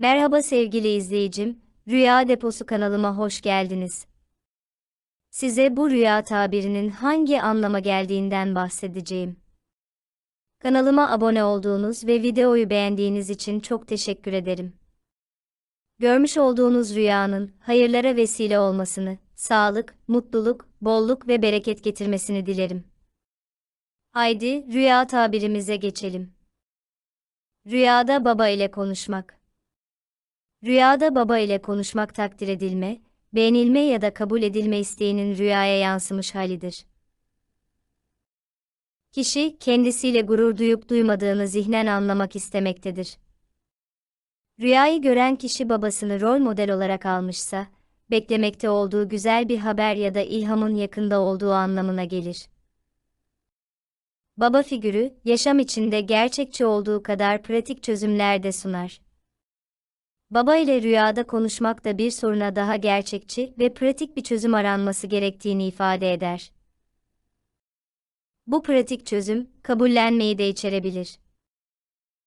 Merhaba sevgili izleyicim, Rüya Deposu kanalıma hoş geldiniz. Size bu rüya tabirinin hangi anlama geldiğinden bahsedeceğim. Kanalıma abone olduğunuz ve videoyu beğendiğiniz için çok teşekkür ederim. Görmüş olduğunuz rüyanın hayırlara vesile olmasını, sağlık, mutluluk, bolluk ve bereket getirmesini dilerim. Haydi rüya tabirimize geçelim. Rüyada baba ile konuşmak. Rüyada baba ile konuşmak takdir edilme, beğenilme ya da kabul edilme isteğinin rüyaya yansımış halidir. Kişi kendisiyle gurur duyup duymadığını zihnen anlamak istemektedir. Rüyayı gören kişi babasını rol model olarak almışsa, beklemekte olduğu güzel bir haber ya da ilhamın yakında olduğu anlamına gelir. Baba figürü, yaşam içinde gerçekçi olduğu kadar pratik çözümler de sunar. Baba ile rüyada konuşmak da bir soruna daha gerçekçi ve pratik bir çözüm aranması gerektiğini ifade eder. Bu pratik çözüm, kabullenmeyi de içerebilir.